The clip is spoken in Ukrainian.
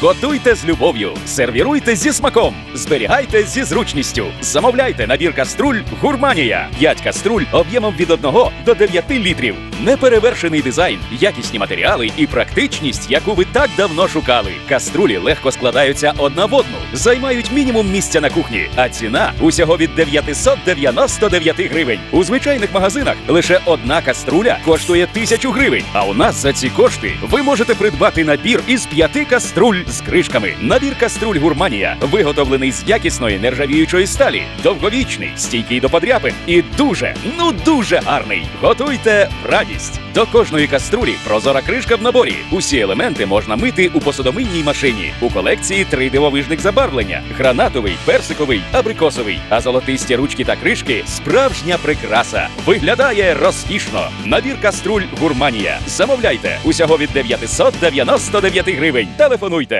Готуйте з любов'ю, сервіруйте зі смаком, зберігайте зі зручністю. Замовляйте набір каструль Гурманія. 5 каструль об'ємом від 1 до 9 літрів. Неперевершений дизайн, якісні матеріали і практичність, яку ви так давно шукали. Каструлі легко складаються одна в одну, займають мінімум місця на кухні, а ціна усього від 999 гривень. У звичайних магазинах лише одна каструля коштує 1000 гривень. А у нас за ці кошти ви можете придбати набір із п'яти каструль з кришками. Набір каструль Гурманія виготовлений з якісної нержавіючої сталі, довговічний, стійкий до подряпин і дуже, ну дуже гарний. Готуйте в радість. До кожної каструлі прозора кришка в наборі. Усі елементи можна мити у посудомийній машині. У колекції три дивовижних забарвлення: гранатовий, персиковий, абрикосовий. А золотисті ручки та кришки справжня прикраса. Виглядає розкішно. Набір каструль Гурманія. Замовляйте усього від 999 гривень. Телефонуйте